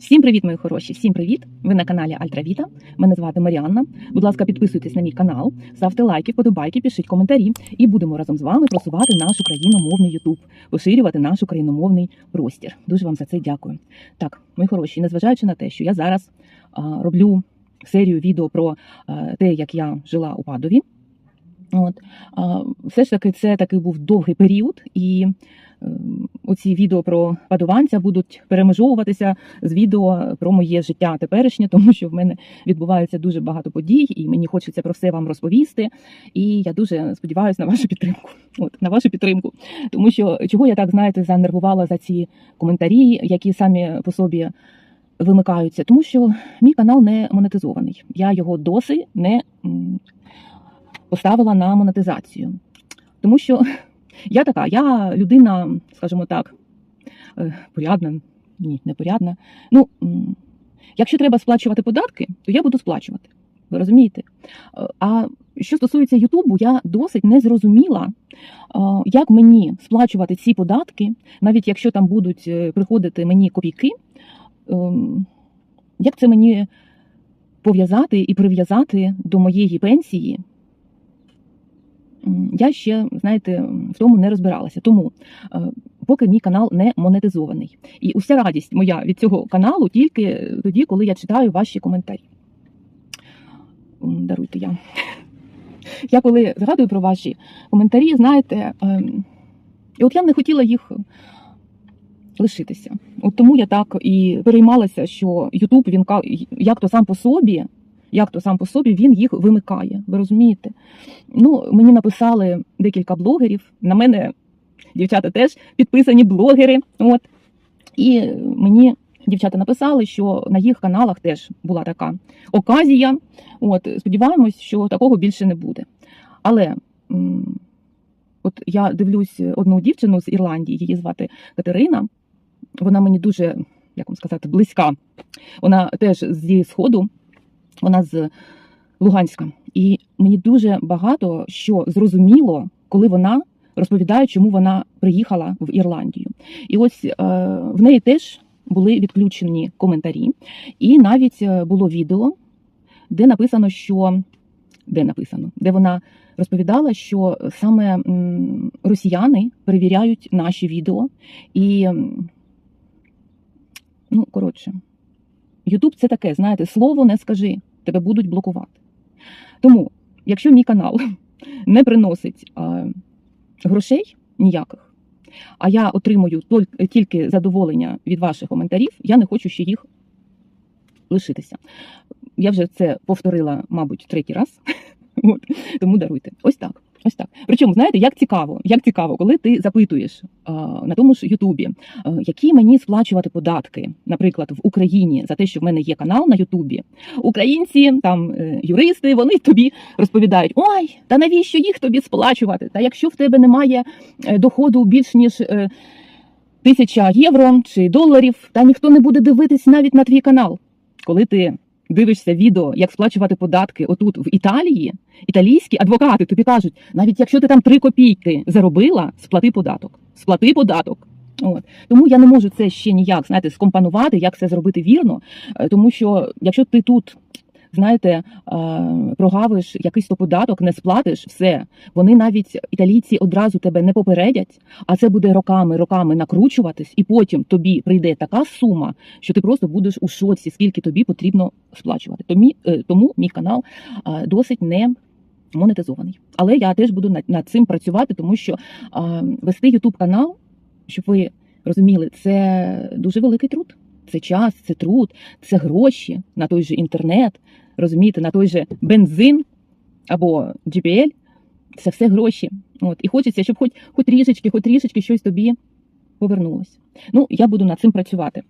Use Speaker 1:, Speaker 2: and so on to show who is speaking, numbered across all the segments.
Speaker 1: Всім привіт, мої хороші! Всім привіт! Ви на каналі Альтравіта. Мене звати Маріанна. Будь ласка, підписуйтесь на мій канал, ставте лайки, вподобайки, пишіть коментарі, і будемо разом з вами просувати наш україномовний Ютуб, поширювати наш україномовний простір. Дуже вам за це дякую. Так, мої хороші, незважаючи на те, що я зараз а, роблю серію відео про а, те, як я жила у Падові. От все ж таки, це такий був довгий період, і е, оці відео про падуванця будуть перемежовуватися з відео про моє життя теперішнє, тому що в мене відбувається дуже багато подій, і мені хочеться про все вам розповісти. І я дуже сподіваюся на вашу підтримку. От на вашу підтримку, тому що чого я так знаєте занервувала за ці коментарі, які самі по собі вимикаються, тому що мій канал не монетизований. Я його досі не поставила на монетизацію, тому що я така, я людина, скажімо так, е, порядна, ні, не порядна. Ну, якщо треба сплачувати податки, то я буду сплачувати. Ви розумієте? Е, А що стосується Ютубу, я досить не зрозуміла, е, як мені сплачувати ці податки, навіть якщо там будуть приходити мені копійки, ем, як це мені пов'язати і прив'язати до моєї пенсії. Я ще, знаєте, в тому не розбиралася. Тому е, поки мій канал не монетизований. І уся радість моя від цього каналу тільки тоді, коли я читаю ваші коментарі. Даруйте я. Я коли згадую про ваші коментарі, знаєте, ем, і от я не хотіла їх лишитися. От тому я так і переймалася, що Ютуб він як то сам по собі, як то сам по собі він їх вимикає. Ви розумієте? Ну, мені написали декілька блогерів. На мене дівчата теж підписані блогери. От. І мені дівчата написали, що на їх каналах теж була така оказія. От, сподіваємось, що такого більше не буде. Але от я дивлюсь одну дівчину з Ірландії, її звати Катерина. Вона мені дуже, як вам сказати, близька. Вона теж зі Сходу, вона з Луганська. І мені дуже багато що зрозуміло, коли вона розповідає, чому вона приїхала в Ірландію. І ось е, в неї теж були відключені коментарі, і навіть е, було відео, де написано, що де написано, де вона розповідала, що саме росіяни перевіряють наші відео, і ну коротше, Ютуб це таке, знаєте, слово не скажи, тебе будуть блокувати. Тому, якщо мій канал не приносить а, грошей ніяких, а я отримую тільки задоволення від ваших коментарів, я не хочу ще їх лишитися. Я вже це повторила, мабуть, третій раз. От, тому даруйте. Ось так. Ось так. Причому, знаєте, як цікаво, як цікаво, коли ти запитуєш а, на тому ж Ютубі, а, які мені сплачувати податки, наприклад, в Україні за те, що в мене є канал на Ютубі. Українці, там е, юристи, вони тобі розповідають: ой, та навіщо їх тобі сплачувати? Та якщо в тебе немає е, доходу більш ніж е, тисяча євро чи доларів, та ніхто не буде дивитись навіть на твій канал. Коли ти дивишся відео, як сплачувати податки отут в Італії, італійські адвокати тобі кажуть, навіть якщо ти там три копійки заробила, сплати податок. Сплати податок. От тому я не можу це ще ніяк знаєте, скомпонувати, як це зробити вірно. Е, Тому що якщо ти тут. Знаєте, е, прогавиш якийсь то податок, не сплатиш все. Вони навіть італійці одразу тебе не попередять, а це буде роками, роками накручуватись, і потім тобі прийде така сума, що ти просто будеш у шоці, скільки тобі потрібно сплачувати. Тому, тому мій канал е, досить не монетизований. Але я теж буду над, цим працювати, тому що е, вести YouTube канал, щоб ви розуміли, це дуже великий труд. Це час, це труд, це гроші на той же інтернет, розумієте, на той же бензин або GPL. Це все гроші. От. І хочеться, щоб хоч, хоч трішечки, хоч трішечки щось тобі повернулося. Ну, я буду над цим працювати.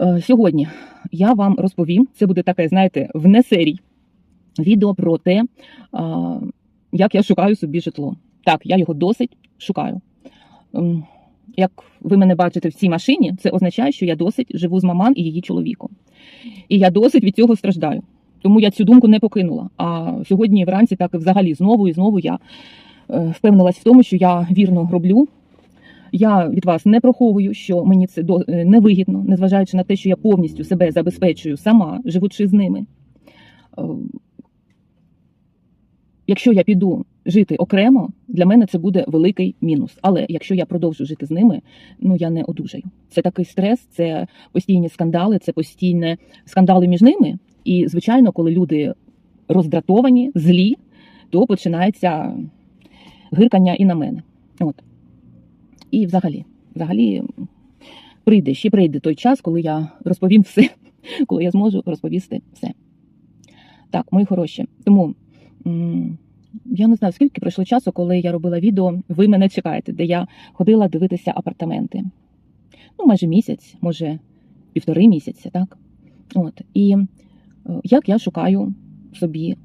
Speaker 1: Е, Сьогодні я вам розповім, це буде таке, знаєте, внесерій відео про те, а, як я шукаю собі житло. Так, я його досить шукаю. Як ви мене бачите в цій машині, це означає, що я досить живу з маман і її чоловіком. І я досить від цього страждаю. Тому я цю думку не покинула. А сьогодні вранці так і взагалі знову і знову я е, впевнилась в тому, що я вірно роблю. Я від вас не проховую, що мені це е, невигідно, незважаючи на те, що я повністю себе забезпечую сама, живучи з ними. Е, Якщо я піду жити окремо, для мене це буде великий мінус. Але якщо я продовжу жити з ними, ну я не одужаю. Це такий стрес, це постійні скандали, це постійні скандали між ними. І, звичайно, коли люди роздратовані, злі, то починається гиркання і на мене. От. І взагалі, взагалі, прийде, ще прийде той час, коли я розповім все, коли я зможу розповісти все. Так, мої хороші. Тому я не знаю, скільки пройшло часу, коли я робила відео, ви мене чекаєте, де я ходила дивитися апартаменти. Ну, майже місяць, може, півтори місяці, так? От. І е, як я шукаю собі.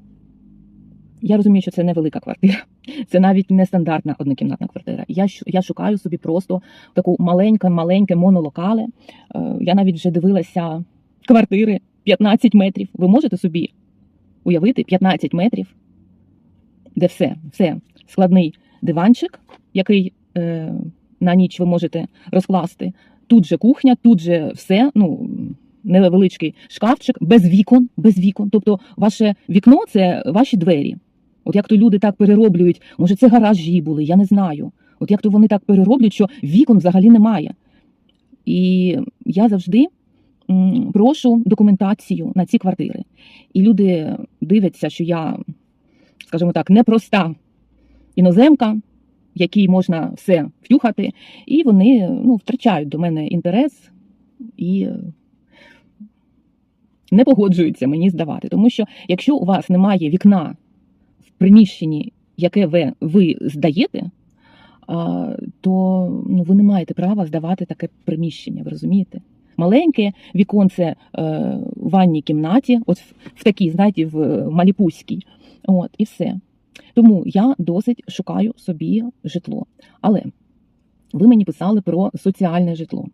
Speaker 1: Я розумію, що це невелика квартира. Це навіть не стандартна однокімнатна квартира. Я, я шукаю собі просто таку маленьке, маленьке монолокале. Е, Я навіть вже дивилася квартири 15 метрів. Ви можете собі уявити 15 метрів, де все, все, складний диванчик, який е, на ніч ви можете розкласти. Тут же кухня, тут же все. Ну, невеличкий шкафчик, без вікон, без вікон. Тобто, ваше вікно це ваші двері. От як то люди так перероблюють, може, це гаражі були, я не знаю. От як то вони так перероблюють, що вікон взагалі немає. І я завжди прошу документацію на ці квартири. І люди дивляться, що я, скажімо так, непроста іноземка, якій можна все втюхати, і вони ну, втрачають до мене інтерес і не погоджуються мені здавати. Тому що якщо у вас немає вікна в приміщенні, яке ви, ви здаєте, то ну, ви не маєте права здавати таке приміщення, ви розумієте? Маленьке віконце е, в ванній кімнаті, от в, такій, знаєте, в Маліпузькій. От, і все. Тому я досить шукаю собі житло. Але ви мені писали про соціальне житло.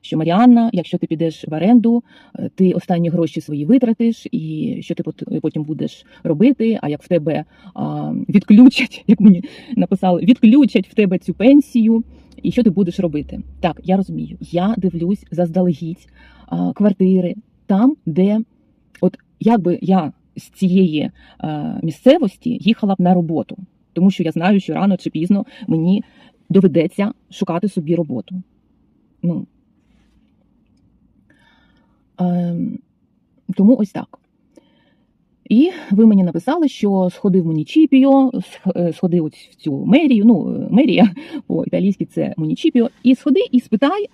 Speaker 1: Що Маріанна, якщо ти підеш в оренду, е, ти останні гроші свої витратиш, і що ти потім будеш робити? А як в тебе а, відключать, як мені написали, відключать в тебе цю пенсію, і що ти будеш робити? Так, я розумію. Я дивлюсь заздалегідь а, квартири там, де от якби я з цієї е, місцевості їхала б на роботу, тому що я знаю, що рано чи пізно мені доведеться шукати собі роботу. Ну, Ем, тому ось так. І ви мені написали, що сходи в Мунічіпіо, е, сходи от в цю мерію, ну, е, мерія по-італійськи це Мунічіпіо, і сходи і спитай,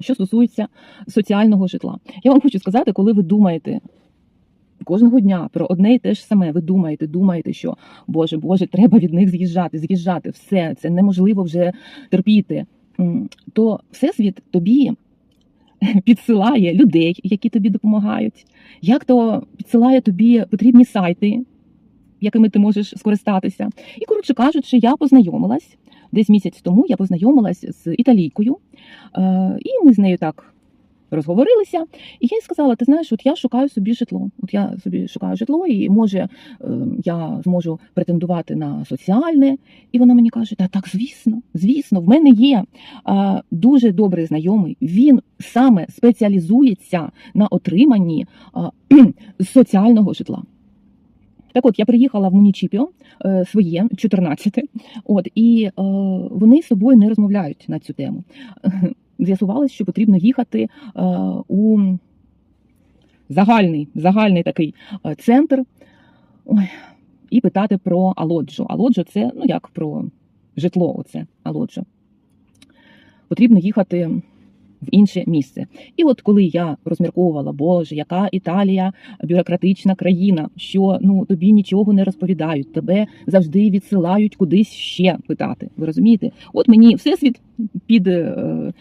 Speaker 1: що стосується соціального житла. Я вам хочу сказати, коли ви думаєте кожного дня про одне і те ж саме, ви думаєте, думаєте, що Боже, Боже, треба від них з'їжджати, з'їжджати, все, це неможливо вже терпіти, то Всесвіт тобі підсилає людей, які тобі допомагають, як то підсилає тобі потрібні сайти, якими ти можеш скористатися. І, коротше кажучи, я познайомилась десь місяць тому. Я познайомилась з італійкою, е, і ми з нею так розговорилися. І я їй сказала: ти знаєш, от я шукаю собі житло. От я собі шукаю житло, і може е, я зможу претендувати на соціальне. І вона мені каже: Та так, звісно, звісно, в мене є дуже добрий знайомий. Він саме спеціалізується на отриманні соціального житла. Так от я приїхала в Мунічіпіо е, своє 14 от і е, вони з собою не розмовляють на цю тему. З'ясувалось, що потрібно їхати е, у загальний, загальний такий е, центр ой, і питати про Алоджо. Алоджо це ну як про житло, оце Алоджо. Потрібно їхати в інше місце. І от коли я розмірковувала, Боже, яка Італія бюрократична країна, що ну тобі нічого не розповідають, тебе завжди відсилають кудись ще питати. Ви розумієте? От мені всесвіт під, е,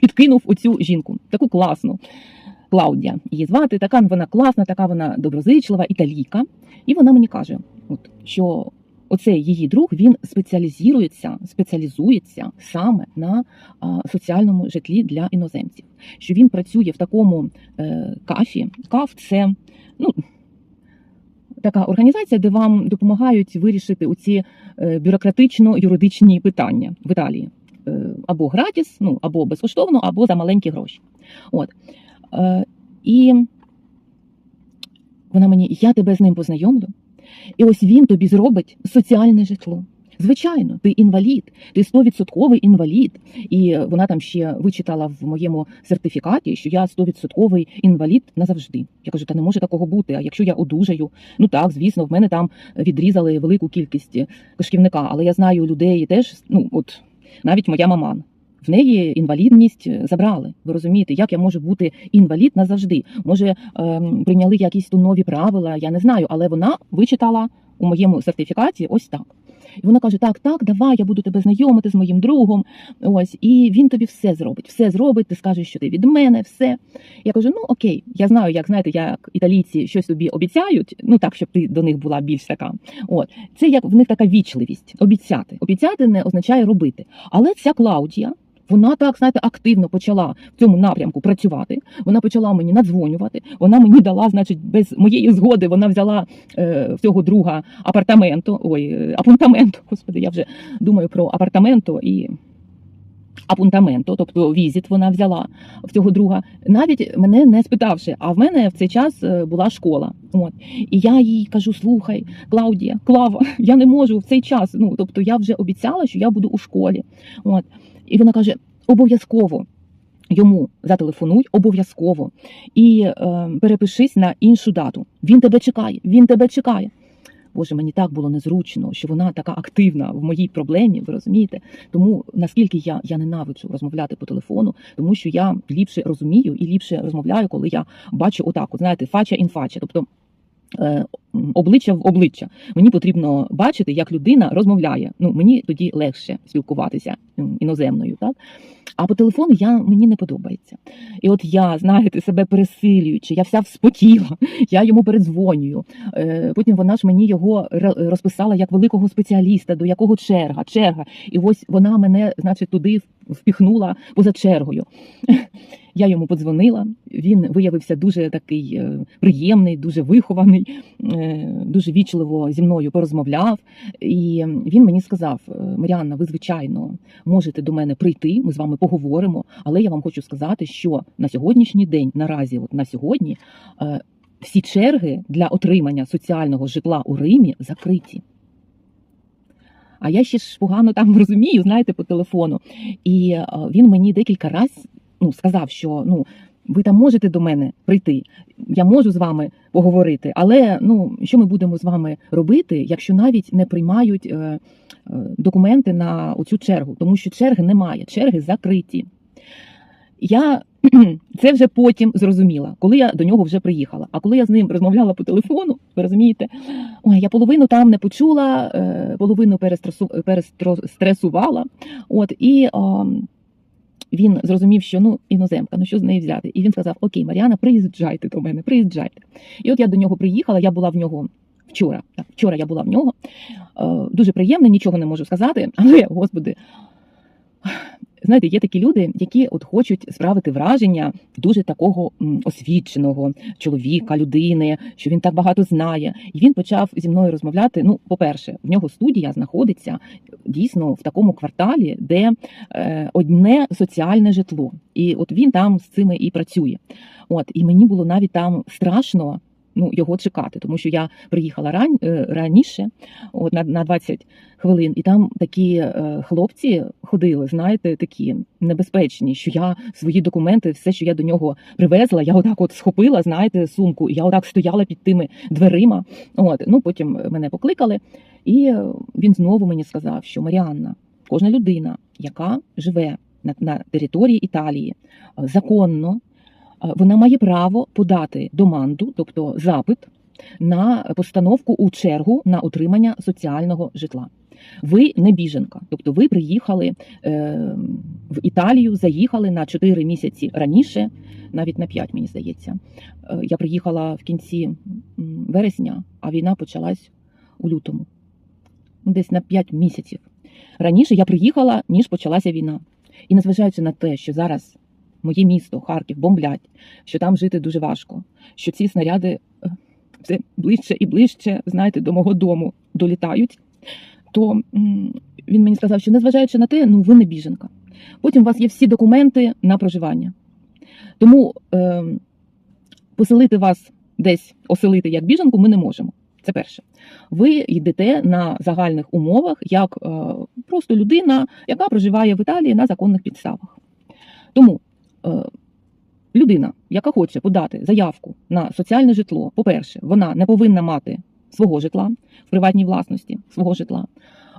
Speaker 1: підкинув оцю жінку, таку класну. Клаудія її звати, така вона класна, така вона доброзичлива, італійка. І вона мені каже, от, що оцей її друг він спеціалізується, спеціалізується саме на соціальному житлі для іноземців. Що він працює в такому е, кафі. Каф це ну, така організація, де вам допомагають вирішити оці е, бюрократично-юридичні питання в Італії. Е, Або гратіс, ну або безкоштовно, або за маленькі гроші. От. І вона мені, я тебе з ним познайомлю, і ось він тобі зробить соціальне житло. Звичайно, ти інвалід, ти 100% інвалід. І вона там ще вичитала в моєму сертифікаті, що я 100% інвалід назавжди. Я кажу, та не може такого бути. А якщо я одужаю, ну так, звісно, в мене там відрізали велику кількість кишківника, але я знаю людей теж, ну от навіть моя маман. В неї інвалідність забрали. Ви розумієте, як я можу бути інвалід назавжди? Може, ем, прийняли якісь тут нові правила, я не знаю, але вона вичитала у моєму сертифікаті ось так. І вона каже: Так, так, давай, я буду тебе знайомити з моїм другом. Ось, і він тобі все зробить. Все зробить. Ти скажеш, що ти від мене, все. Я кажу: ну окей, я знаю, як знаєте, як італійці щось собі обіцяють. Ну так, щоб ти до них була більш така. От це як в них така вічливість. Обіцяти. Обіцяти не означає робити. Але ця Клаудія. Вона так знаєте активно почала в цьому напрямку працювати. Вона почала мені надзвонювати. Вона мені дала, значить, без моєї згоди вона взяла е, в цього друга апартаменту. Ой, е, апунтаменту. Господи, я вже думаю про апартаменту і апунтаменту, тобто візит вона взяла в цього друга, навіть мене не спитавши. А в мене в цей час е, була школа. От і я їй кажу: слухай, Клаудія, Клава, я не можу в цей час. Ну тобто, я вже обіцяла, що я буду у школі. От і вона каже: обов'язково. Йому зателефонуй обов'язково і е, перепишись на іншу дату. Він тебе чекає, він тебе чекає. Боже, мені так було незручно, що вона така активна в моїй проблемі. Ви розумієте? Тому наскільки я, я ненавиджу розмовляти по телефону, тому що я ліпше розумію і ліпше розмовляю, коли я бачу отак, от, знаєте, фача інфача, тобто. Обличчя в обличчя мені потрібно бачити, як людина розмовляє. Ну мені тоді легше спілкуватися іноземною, так а по телефону я мені не подобається. І от я, знаєте, себе пересилюючи, я вся вспотіла, я йому передзвонюю. Е, Потім вона ж мені його розписала як великого спеціаліста, до якого черга, черга. І ось вона мене, значить, туди впіхнула поза чергою. Я йому подзвонила. Він виявився дуже такий е, приємний, дуже вихований, е, дуже вічливо зі мною порозмовляв. І він мені сказав: «Е, Маріанна, ви звичайно можете до мене прийти. Ми з вами поговоримо. Але я вам хочу сказати, що на сьогоднішній день, наразі, от на сьогодні, е, всі черги для отримання соціального житла у Римі закриті. А я ще ж погано там розумію, знаєте, по телефону. І е, він мені декілька разів ну, сказав, що ну, ви там можете до мене прийти, я можу з вами поговорити, але ну, що ми будемо з вами робити, якщо навіть не приймають е, е, документи на оцю чергу, тому що черги немає, черги закриті. Я це вже потім зрозуміла, коли я до нього вже приїхала. А коли я з ним розмовляла по телефону, ви розумієте, ой, я половину там не почула, е, половину перестресу, перестресувала. От і а, він зрозумів, що ну іноземка, ну що з неї взяти? І він сказав: Окей, Маріана, приїжджайте до мене, приїжджайте. І от я до нього приїхала, я була в нього. Вчора, так, вчора я була в нього. Е, дуже приємно, нічого не можу сказати, але, господи, знаєте, є такі люди, які от хочуть справити враження дуже такого освіченого чоловіка, людини, що він так багато знає. І він почав зі мною розмовляти. Ну, по-перше, в нього студія знаходиться дійсно в такому кварталі, де е, одне соціальне житло. І от він там з цими і працює. От і мені було навіть там страшно. Ну, його чекати, тому що я приїхала ран, е, раніше, от на, на 20 хвилин, і там такі е, хлопці ходили, знаєте, такі небезпечні, що я свої документи, все, що я до нього привезла, я отак от схопила, знаєте, сумку, і я отак стояла під тими дверима. От, ну потім мене покликали, і він знову мені сказав, що Маріанна, кожна людина, яка живе на, на території Італії, е, законно. Е, Вона має право подати доманду, тобто запит на постановку у чергу на отримання соціального житла. Ви не біженка, тобто ви приїхали е, в Італію, заїхали на 4 місяці раніше, навіть на 5, мені здається. Е, я приїхала в кінці вересня, а війна почалась у лютому, десь на 5 місяців. Раніше я приїхала, ніж почалася війна. І незважаючи на те, що зараз моє місто, Харків, бомблять, що там жити дуже важко, що ці снаряди е, все ближче і ближче, знаєте, до мого дому долітають, то він мені сказав, що незважаючи на те, ну ви не біженка. Потім у вас є всі документи на проживання. Тому е, поселити вас десь, оселити як біженку ми не можемо. Це перше. Ви йдете на загальних умовах як е, просто людина, яка проживає в Італії на законних підставах. Тому людина, яка хоче подати заявку на соціальне житло, по-перше, вона не повинна мати свого житла в приватній власності свого житла.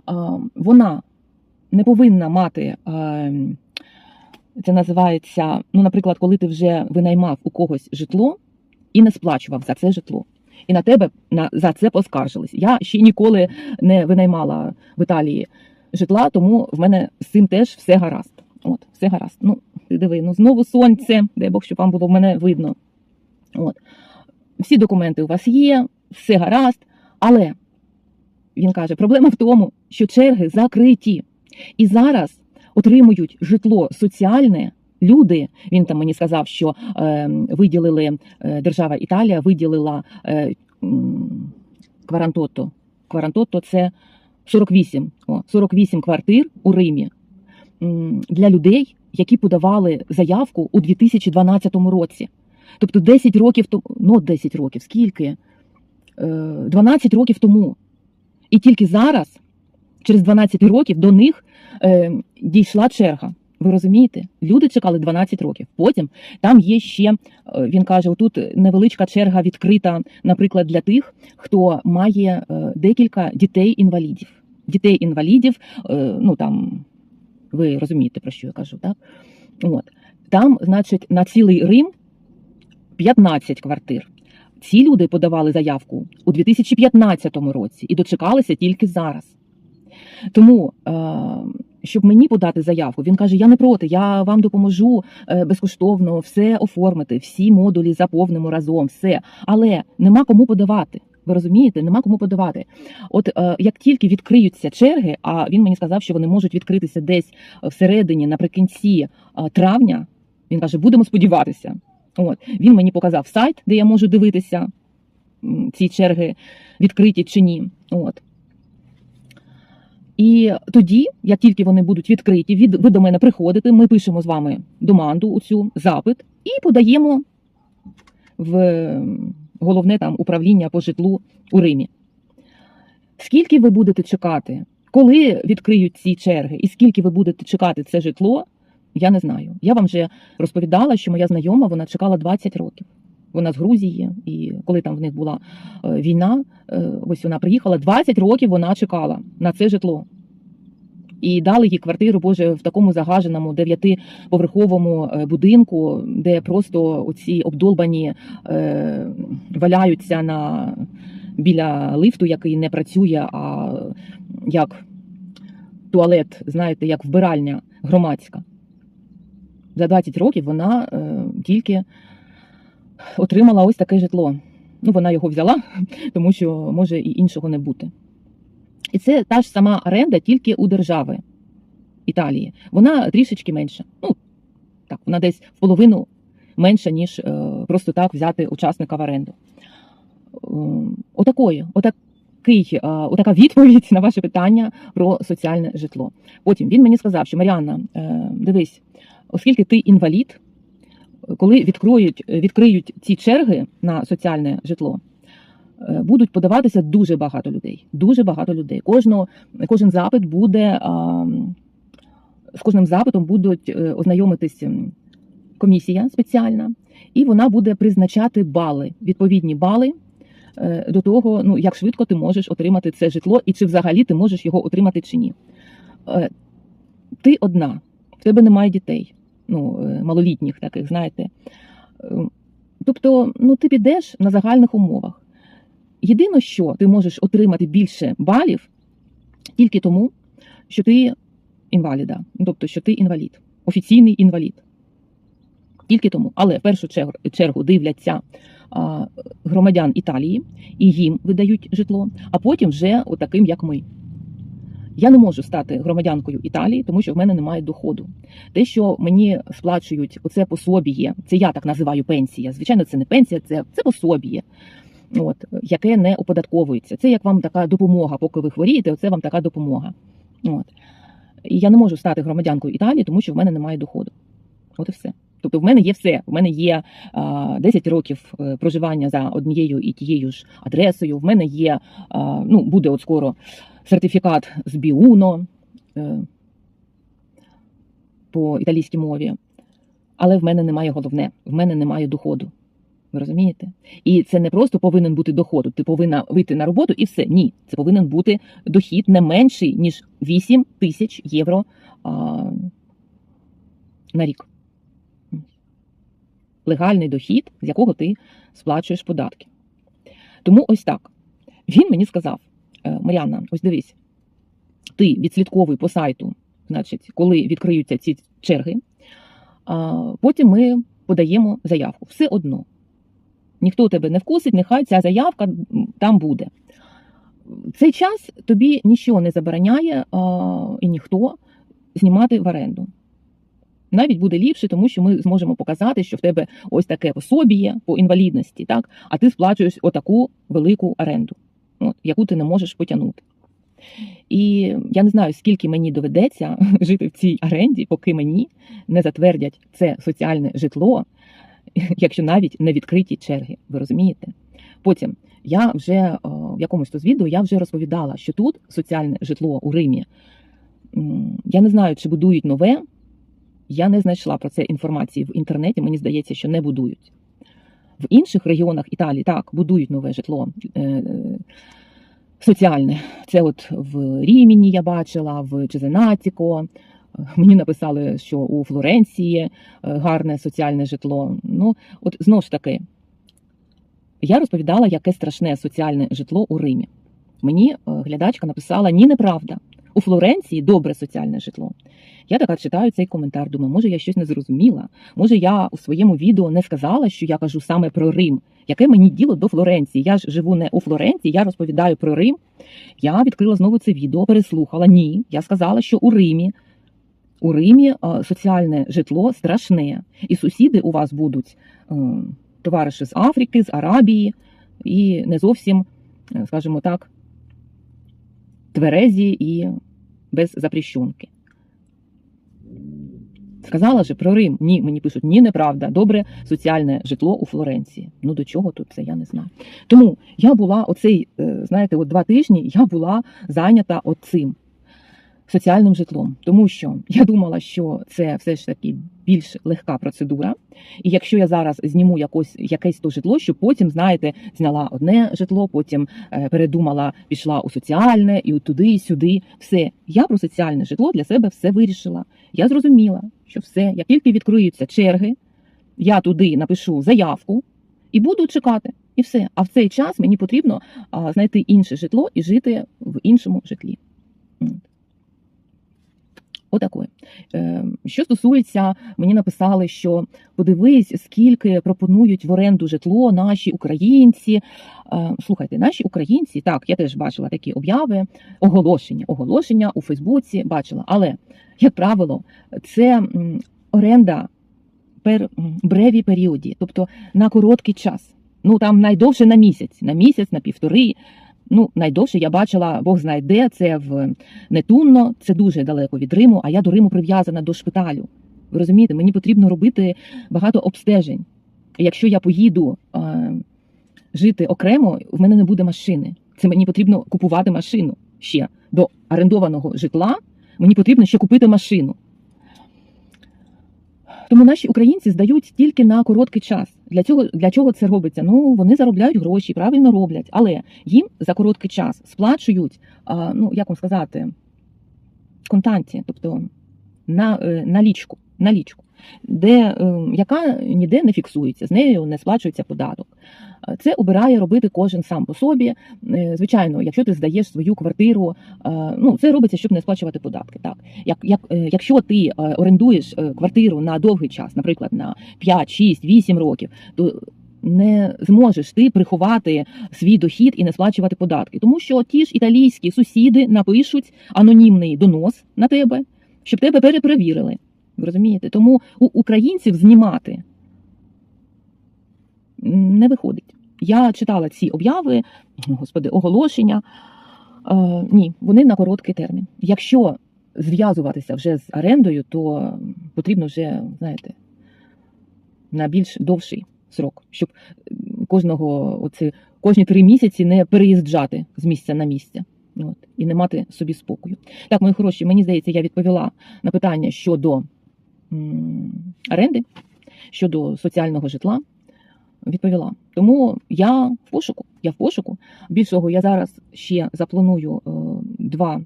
Speaker 1: Е, вона не повинна мати. Е, це називається, ну, наприклад, коли ти вже винаймав у когось житло і не сплачував за це житло. І на тебе на, за це поскаржились. Я ще ніколи не винаймала в Італії житла, тому в мене з цим теж все гаразд. От, все гаразд. Ну, диви, ну знову сонце, дай Бог, щоб вам було мене видно. От. Всі документи у вас є, все гаразд, але він каже, проблема в тому, що черги закриті. І зараз отримують житло соціальне люди. Він там мені сказав, що е, виділили е, держава Італія, виділила е, кварантото. Кварантото це 48, о, 48 квартир у Римі для людей, які подавали заявку у 2012 році. Тобто 10 років тому, ну 10 років, скільки? Е, 12 років тому. І тільки зараз, через 12 років, до них е, дійшла черга. Ви розумієте? Люди чекали 12 років. Потім там є ще, е, він каже, отут невеличка черга відкрита, наприклад, для тих, хто має е, декілька дітей-інвалідів. Дітей-інвалідів, е, ну там ви розумієте, про що я кажу, так? От. Там, значить, на цілий Рим 15 квартир. Ці люди подавали заявку у 2015 році і дочекалися тільки зараз. Тому, е, щоб мені подати заявку, він каже: Я не проти, я вам допоможу е, безкоштовно все оформити, всі модулі заповнимо разом, все. Але нема кому подавати. Ви розумієте, нема кому подавати. От е, як тільки відкриються черги, а він мені сказав, що вони можуть відкритися десь всередині, наприкінці е, травня. Він каже, будемо сподіватися. От він мені показав сайт, де я можу дивитися ці черги відкриті чи ні. От. І тоді, як тільки вони будуть відкриті, від, ви до мене приходите, ми пишемо з вами доманду, у цю запит, і подаємо в головне там управління по житлу у Римі. Скільки ви будете чекати, коли відкриють ці черги, і скільки ви будете чекати це житло, я не знаю. Я вам вже розповідала, що моя знайома вона чекала 20 років. Вона з Грузії, і коли там в них була е, війна, е, ось вона приїхала 20 років. Вона чекала на це житло. І дали їй квартиру, Боже, в такому загаженому дев'ятиповерховому е, будинку, де просто оці обдолбані е, валяються на біля лифту, який не працює, а як туалет, знаєте, як вбиральня громадська. За 20 років вона е, тільки отримала ось таке житло. Ну, вона його взяла, тому що може і іншого не бути. І це та ж сама оренда, тільки у держави Італії. Вона трішечки менша. Ну, так, вона десь в половину менша, ніж е, просто так взяти учасника в оренду. Е, отакої, отакий, е, отака відповідь на ваше питання про соціальне житло. Потім він мені сказав, що Маріанна, дивись, оскільки ти інвалід, коли відкриють, відкриють ці черги на соціальне житло, будуть подаватися дуже багато людей. Дуже багато людей. Кожного, кожен запит буде з кожним запитом будуть е, ознайомитись комісія спеціальна, і вона буде призначати бали, відповідні бали е, до того, ну як швидко ти можеш отримати це житло, і чи взагалі ти можеш його отримати чи ні. Е, Ти одна, в тебе немає дітей, ну е, малолітніх таких, знаєте. Е, Тобто, ну ти підеш на загальних умовах. Єдине, що ти можеш отримати більше балів тільки тому, що ти інваліда, ну, тобто, що ти інвалід, офіційний інвалід. Тільки тому. Але в першу чергу, дивляться громадян Італії і їм видають житло, а потім вже отаким, як ми. Я не можу стати громадянкою Італії, тому що в мене немає доходу. Те, що мені сплачують оце пособіє, це я так називаю пенсія. Звичайно, це не пенсія, це, це пособіє. От, яке не оподатковується. Це як вам така допомога, поки ви хворієте, оце вам така допомога. От. І я не можу стати громадянкою Італії, тому що в мене немає доходу. От і все. Тобто в мене є все. В мене є а, 10 років е, проживання за однією і тією ж адресою. В мене є, а, ну, буде от скоро сертифікат з Біуно е, по італійській мові. Але в мене немає головне, в мене немає доходу. Ви розумієте? І це не просто повинен бути доход. Ти повинна вийти на роботу і все. Ні, це повинен бути дохід не менший, ніж 8 тисяч євро а, на рік. Легальний дохід, з якого ти сплачуєш податки. Тому ось так. Він мені сказав: «Е, Мар'яна, ось дивись, ти відслідковуй по сайту, значить, коли відкриються ці черги, а потім ми подаємо заявку. Все одно. Ніхто тебе не вкусить, нехай ця заявка там буде. Цей час тобі нічого не забороняє а, і ніхто знімати в оренду. Навіть буде ліпше, тому що ми зможемо показати, що в тебе ось таке пособіє по інвалідності, так? а ти сплачуєш отаку велику оренду, от, яку ти не можеш потягнути. І я не знаю, скільки мені доведеться жити в цій оренді, поки мені не затвердять це соціальне житло, якщо навіть не відкриті черги. Ви розумієте? Потім я вже в якомусь то з відео я вже розповідала, що тут соціальне житло у Римі. Я не знаю, чи будують нове. Я не знайшла про це інформації в інтернеті. Мені здається, що не будують. В інших регіонах Італії так будують нове житло е, е, соціальне. Це от в Ріміні я бачила, в Чезенатіко. Мені написали, що у Флоренції е, гарне соціальне житло. Ну, от знову ж таки, я розповідала, яке страшне соціальне житло у Римі. Мені е, глядачка написала: ні, неправда. У Флоренції добре соціальне житло. Я така читаю цей коментар, думаю, може я щось не зрозуміла. Може, я у своєму відео не сказала, що я кажу саме про Рим. Яке мені діло до Флоренції? Я ж живу не у Флоренції, я розповідаю про Рим. Я відкрила знову це відео, переслухала. Ні, я сказала, що у Римі. У Римі е, соціальне житло страшне, і сусіди у вас будуть е, товариші з Африки, з Арабії, і не зовсім, е, скажімо так, тверезі і без запрещенки. Сказала же про Рим. Ні, мені пишуть, ні, неправда. Добре соціальне житло у Флоренції. Ну до чого тут це, я не знаю. Тому я була оцей, знаєте, от два тижні я була зайнята оцим соціальним житлом, тому що я думала, що це все ж таки більш легка процедура. І якщо я зараз зніму якось якесь то житло, що потім, знаєте, зняла одне житло, потім е, передумала, пішла у соціальне і туди, і сюди. Все, я про соціальне житло для себе все вирішила. Я зрозуміла, що все, як тільки відкриються черги, я туди напишу заявку і буду чекати. І все. А в цей час мені потрібно знайти інше житло і жити в іншому житлі. От. Отакої. Е, Що стосується, мені написали, що подивись, скільки пропонують в оренду житло наші українці. Е, Слухайте, наші українці, так, я теж бачила такі обяви, оголошення, оголошення у Фейсбуці бачила. Але, як правило, це оренда пер бреві періоді, тобто на короткий час. Ну там найдовше на місяць, на місяць, на півтори. Ну, найдовше я бачила, Бог знає де, це в Нетунно, це дуже далеко від Риму, а я до Риму прив'язана до шпиталю. Ви розумієте, мені потрібно робити багато обстежень. Якщо я поїду е, жити окремо, в мене не буде машини. Це мені потрібно купувати машину ще до орендованого житла. Мені потрібно ще купити машину. Тому наші українці здають тільки на короткий час. Для цього для чого це робиться? Ну вони заробляють гроші, правильно роблять, але їм за короткий час сплачують, ну як вам сказати, контанті, тобто на е, налічку, налічку, де е, яка ніде не фіксується, з нею не сплачується податок. Е, Це обирає робити кожен сам по собі. Е, Звичайно, якщо ти здаєш свою квартиру, ну це робиться, щоб не сплачувати податки. Так, як, як якщо ти орендуєш квартиру на довгий час, наприклад, на 5, 6, 8 років, то не зможеш ти приховати свій дохід і не сплачувати податки, тому що ті ж італійські сусіди напишуть анонімний донос на тебе, щоб тебе перепровірили. Розумієте? Тому у українців знімати не виходить. Я читала ці обяви, господи, оголошення. Е, ні, вони на короткий термін. Якщо зв'язуватися вже з орендою, то потрібно вже, знаєте, на більш довший срок, щоб кожного оці, кожні три місяці не переїжджати з місця на місце. От, і не мати собі спокою. Так, мої хороші, мені здається, я відповіла на питання щодо оренди, щодо соціального житла. Відповіла. Тому я в пошуку. Я в пошуку. Більшого, я зараз ще запланую е, два,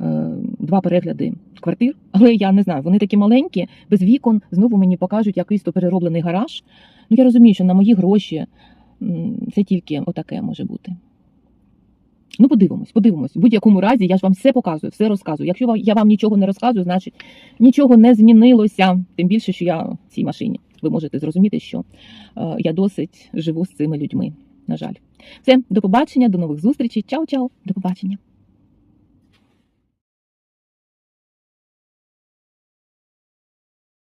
Speaker 1: е, два перегляди квартир, але я не знаю, вони такі маленькі, без вікон. Знову мені покажуть якийсь то перероблений гараж. Ну я розумію, що на мої гроші це тільки отаке може бути. Ну, подивимось, подивимось. В будь-якому разі я ж вам все показую, все розказую. Якщо я вам нічого не розказую, значить нічого не змінилося. Тим більше, що я в цій машині. Ви можете зрозуміти, що е, я досить живу з цими людьми. На жаль, все, до побачення, до нових зустрічей. Чао-чао, до побачення.